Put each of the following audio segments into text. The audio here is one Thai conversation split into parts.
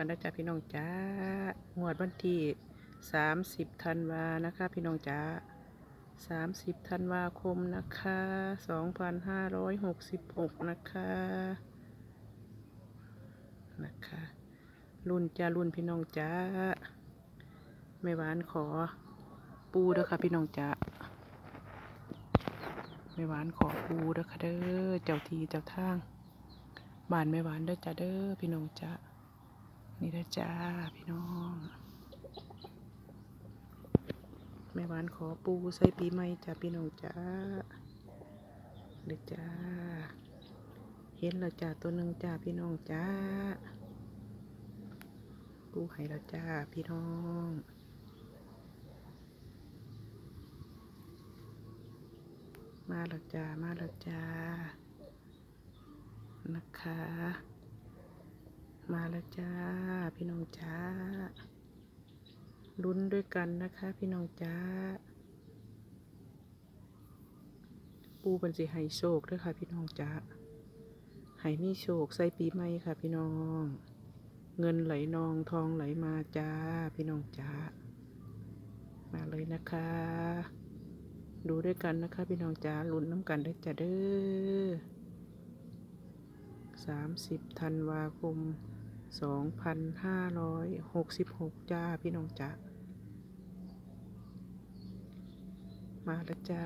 กันนะจ๊ะพี่น้องจ้างวดวันที่ 30ธันวานะคะ พี่น้องจ้า30ธันวาคมนะคะ 2566 นะคะ นะคะ รุ่นจ้ารุ่นพี่น้องจ้าไม่หวานขอปูเด้อค่ะพี่น้องจ้าไม่หวานขอปูเด้อค่ะเด้อเจ้าทีเจ้าทางบ้านไม่หวานเด้อจ้าเด้อพี่น้องจ้า นี่เด้อจ้าพี่น้องแม่หวานขอปูใส่ปีใหม่จ้าพี่น้องจ้าเด้อจ้า เห็นแล้วจ้าตัวหนึ่งจ้าพี่น้องจ้า ปูให้แล้วจ้าพี่น้องมาแล้วจ้า มาแล้วจ้า นะคะ มาแล้วจ้า พี่น้องจ้าลุ้นด้วยกันนะคะ พี่น้องจ้า ปูเป็นสิให้โชคด้วยค่ะ พี่น้องจ้าให้มีโชคใส่ปีใหม่ค่ะ พี่น้อง เงินไหลนองทองไหลมาจ้า พี่น้องจ้า มาเลยนะคะ ดูด้วยกันนะคะ พี่น้องจ้าลุ้นน้ำกันได้จ้าเด้อสามสิบธันวาคม สองพันห้าร้อยหกสิบหกจ้า พี่น้องจ้ามาแล้วจ้า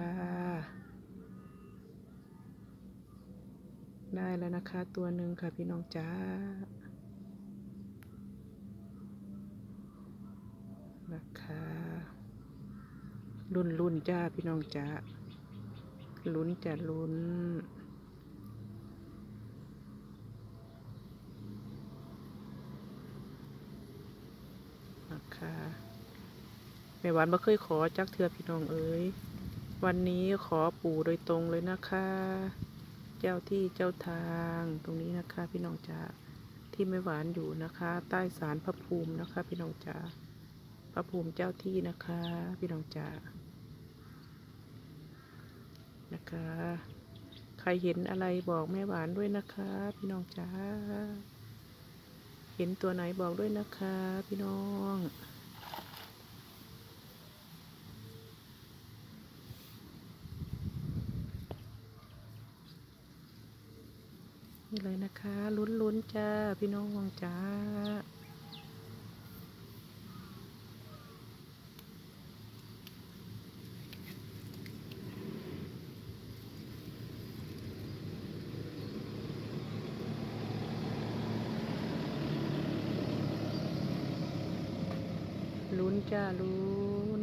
ได้แล้วนะคะ ตัวหนึ่งค่ะ พี่น้องจ้า นะคะรุ่นรุ่นจ้า พี่น้องจ้าลุ้นจะลุ้น คะแม่หวานบ่เคยขอจักเทือพี่น้องเอ้ยวันนี้ขอปู่โดยตรงเลยนะคะ เจ้าที่เจ้าทางตรงนี้นะคะ พี่น้องจ๋าที่แม่หวานอยู่นะคะ ใต้ศาลพระภูมินะคะ พี่น้องจ๋าพระภูมิเจ้าที่นะคะ พี่น้องจ๋านะคะ ใครเห็นอะไรบอกแม่หวานด้วยนะคะ พี่น้องจ๋าเห็นตัวไหนบอกด้วยนะคะ พี่น้อง นี่เลยนะคะ ลุ้นๆจ้า พี่น้องวงจ้าลุ้นจ้าลุ้น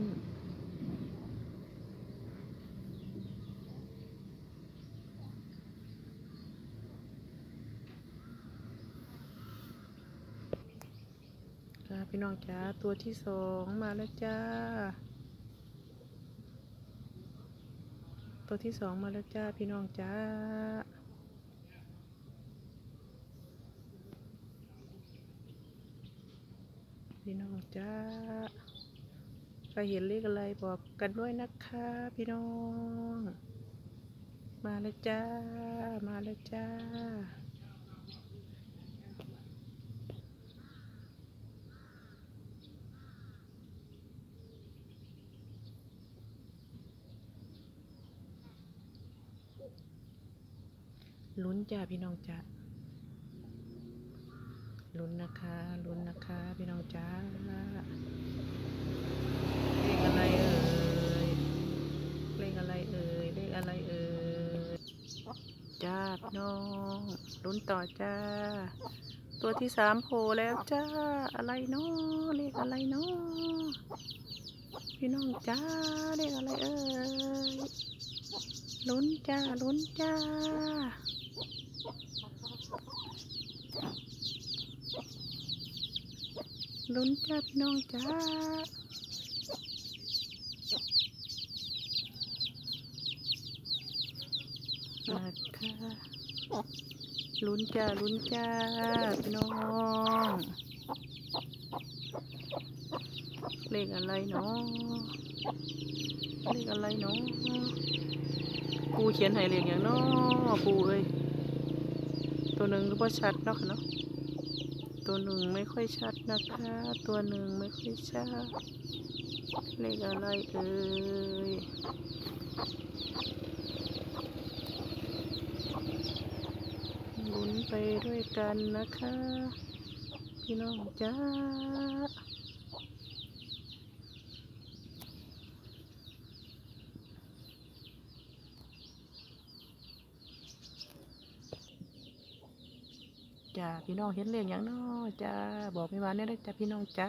จ้า พี่น้องจ้าตัวที่สองมาแล้วจ้า ตัวที่สองมาแล้วจ้าพี่น้องจ้า พี่น้องจ้าใครเห็นเลขอะไรบอกกันด้วยนะคะ พี่น้อง มาแล้วจ้า มาแล้วจ้า ลุ้นจ้าพี่น้องจ้าลุ้นนะคะลุ้นนะคะ พี่น้องจ้าเลขอะไรเอ่ยเลขอะไรเอ่ยเลขอะไรเอ่ยจ้าพี่น้องลุ้นต่อจ้า ตัวที่สามโผล่แล้วจ้าอะไรเนาะเลขอะไรเนาะพี่น้องจ้าเลขอะไรเอ่ย ลุ้นจ้าลุ้นจ้า ลุ้นจ้าพี่น้องจ้ามาค่ะลุ้นจ้าลุ้นจ้าพี่น้องเลขอะไรเนาะเลขอะไรเนาะ ปูเขียนให้เลขอย่างนาะปูเอ้ยตัวหนึ่งรือว่าชัดเนาะค่ะเนาะตัวหนึ่งไม่ค่อยชัดนะคะ ตัวหนึ่งไม่ค่อยชัดเลขอะไรเอ่ยลุ้นไปด้วยกันนะคะ พี่น้องจ้า จ้าพี่น้องเห็นเลขอย่างน้อจ้าบอกไม่หวานได้เลยจ้าพี่น้องจ้า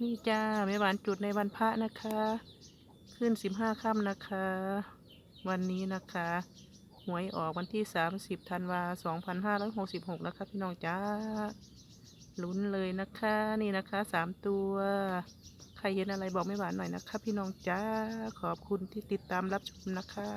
นี่จ้าไม่หวานจุดในวันพระนะคะ ขึ้นสิบห้าค่ำนะคะ วันนี้นะคะหวยออกวันที่สามสิบธันวาสองพันห้าร้อยหกสิบหกนะคะ พี่น้องจ้าลุ้นเลยนะคะนี่นะคะสามตัวใครเห็นอะไรบอกไม่หวานหน่อยนะคะ พี่น้องจ้าขอบคุณที่ติดตามรับชมนะคะ